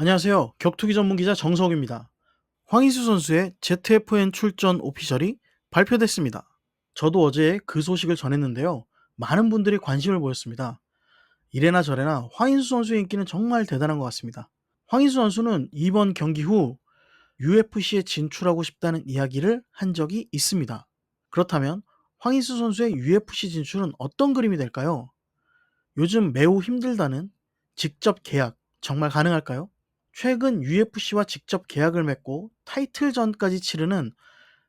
안녕하세요. 격투기 전문 기자 정석입니다. 황희수 선수의 ZFN 출전 오피셜이 발표됐습니다. 저도 어제 그 소식을 전했는데요. 많은 분들이 관심을 보였습니다. 이래나 저래나 황인수 선수의 인기는 정말 대단한 것 같습니다. 황인수 선수는 이번 경기 후 UFC에 진출하고 싶다는 이야기를 한 적이 있습니다. 그렇다면 황인수 선수의 UFC 진출은 어떤 그림이 될까요? 요즘 매우 힘들다는 직접 계약 정말 가능할까요? 최근 UFC와 직접 계약을 맺고 타이틀전까지 치르는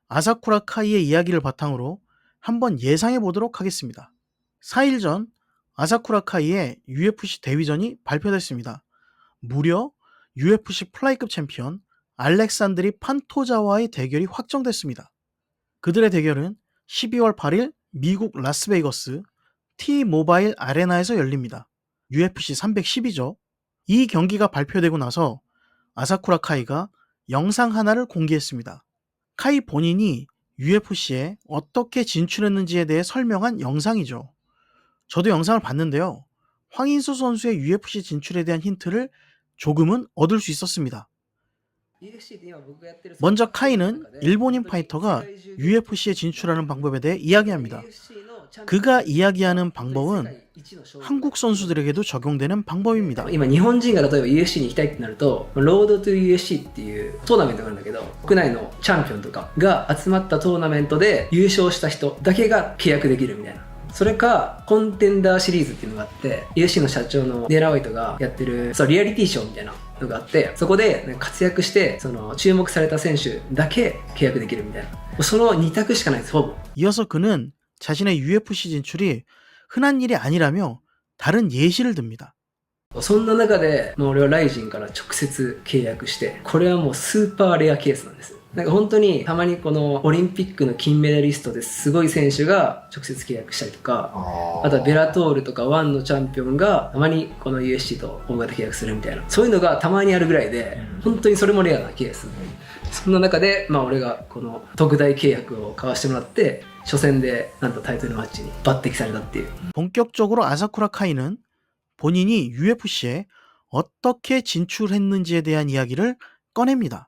아사쿠라 카이의 이야기를 바탕으로 한번 예상해 보도록 하겠습니다. 4일 전 아사쿠라 카이의 UFC 대위전이 발표됐습니다. 무려 UFC 플라이급 챔피언 알렉산드리 판토자와의 대결이 확정됐습니다. 그들의 대결은 12월 8일 미국 라스베이거스 T-모바일 아레나에서 열립니다. UFC 310이죠. 이 경기가 발표되고 나서 아사쿠라 카이가 영상 하나를 공개했습니다. 카이 본인이 UFC에 어떻게 진출했는지에 대해 설명한 영상이죠. 저도 영상을 봤는데요. 황인수 선수의 UFC 진출에 대한 힌트를 조금은 얻을 수 있었습니다. 먼저 카이는 일본인 파이터가 UFC에 진출하는 방법에 대해 이야기합니다. 그가 이야기하는 방법은 한국 선수들에게도 적용되는 방법입니다. 今日本人が例えば UFC に行きたいってなるとロードトゥ UFC っていうトーナメントがあるんだけど国内のチャンピオンとかが集まったトーナメントで優勝した人だけが契約できるみたいなそれかコンテンダーシリーズっていうのがあって UFC の社長のデーラ・ホワイトがやってるそうリアリティショーみたいなのがあってそこで活躍してその注目された選手だけ契約できるみたいなその2択しかないですほぼ 이어서 그는 자신의 UFC 진출이 흔한 일이 아니라며 다른 예시를 듭니다. そんな中で、もう俺はライジンから直接契約して、これはもうスーパーレアケースなんです。 なんか本当にたまにこのオリンピックの金メダリストですごい選手が直接契約したりとか、あとはベラトールとかワンのチャンピオンがたまにこの USC と大型契約するみたいな、そういうのがたまにあるぐらいで、本当にそれもレアなケース。そんな中で、まあ俺がこの特大契約を交わしてもらって、初戦でなんとタイトルマッチに抜擢されたっていう。 본격적으로 아사쿠라 카이는 본인이 UFC에 어떻게 진출했는지에 대한 이야기를 꺼냅니다.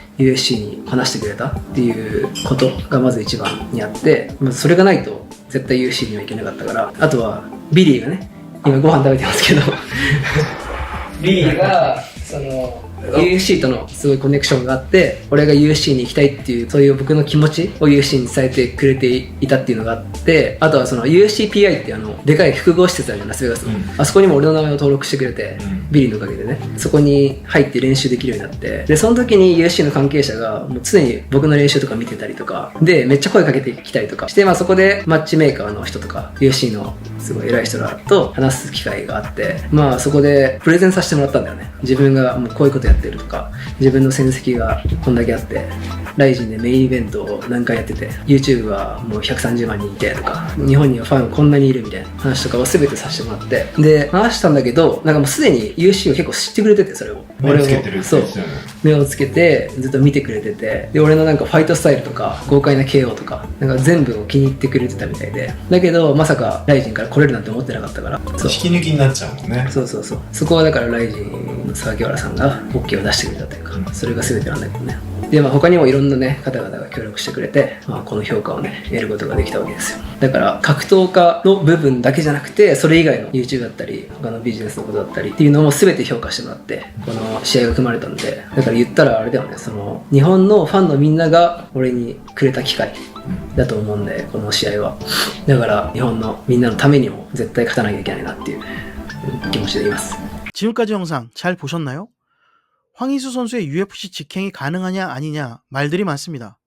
USC に話してくれたっていうことがまず一番にあって、まあそれがないと絶対 USC には行けなかったから、あとはビリーがね、今ご飯食べてますけど、ビリーがその UFC とのすごいコネクションがあって俺が UFC に行きたいっていうそういう僕の気持ちを UFC に伝えてくれていたっていうのがあってあとはその USCPI っていうあのでかい複合施設あるじゃんラスベガスの、あそこにも俺の名前を登録してくれて、ビリーのおかげでね。そこに入って練習できるようになって。でその時に UFC の関係者がもう常に僕の練習とか見てたりとか。でめっちゃ声かけてきたりとか。して、まあ、そこでマッチメーカーの人とか UFC のすごい偉い人らと話す機会があって。まあそこでプレゼンさせてもらったんだよね。自分がもうこういうことやってるとか自分の戦績がこんだけあってライジンでメインイベントを何回やってて YouTube はもう130万人いてとか日本にはファンこんなにいるみたいな話とかを全てさせてもらってで話したんだけどなんかもうすでに UC を結構知ってくれててそれを。目つけてるそう。目をつけてずっと見てくれててで俺のなんかファイトスタイルとか豪快な KO とかなんか全部を気に入ってくれてたみたいで。だけどまさかライジンから来れるなんて思ってなかったから。引き抜きになっちゃうもんね。そうそうそう。そこはだからライジンの榊原さんが OK を出してくれたというかそれが全てなんだけどね。でまあ他にもいろんなね方々が協力してくれて、まあ、この評価をね得ることができたわけですよ。だから格闘家の部分だけじゃなくてそれ以外の YouTube だったり他のビジネスのことだったりっていうのも全て評価してもらってこの試合が組まれたんで。だから言ったらあれだよね。その日本のファンのみんなが俺にくれた機会だと思うんでこの試合は。だから日本のみんなのためにも絶対勝たなきゃいけないなっていう気持ちでいます。 지금까지 영상 잘 보셨나요? 황희수 선수의 UFC 직행이 가능하냐 아니냐 말들이 많습니다.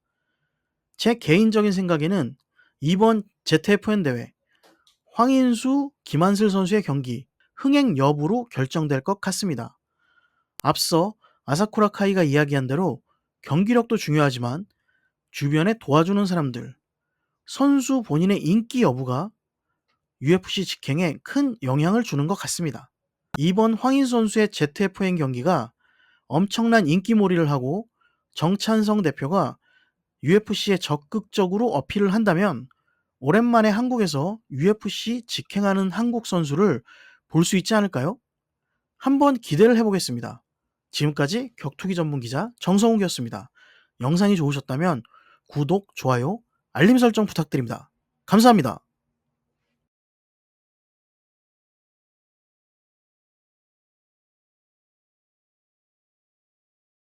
제 개인적인 생각에는 이번 ZFN 대회 황인수, 김한슬 선수의 경기 흥행 여부로 결정될 것 같습니다. 앞서 아사쿠라 카이가 이야기한 대로 경기력도 중요하지만 주변에 도와주는 사람들, 선수 본인의 인기 여부가 UFC 직행에 큰 영향을 주는 것 같습니다. 이번 황인 선수의 ZFN 경기가 엄청난 인기몰이를 하고 정찬성 대표가 UFC에 적극적으로 어필을 한다면 오랜만에 한국에서 UFC 직행하는 한국 선수를 볼 수 있지 않을까요? 한번 기대를 해보겠습니다. 지금까지 격투기 전문 기자 정성욱이었습니다. 영상이 좋으셨다면 구독, 좋아요, 알림 설정 부탁드립니다. 감사합니다.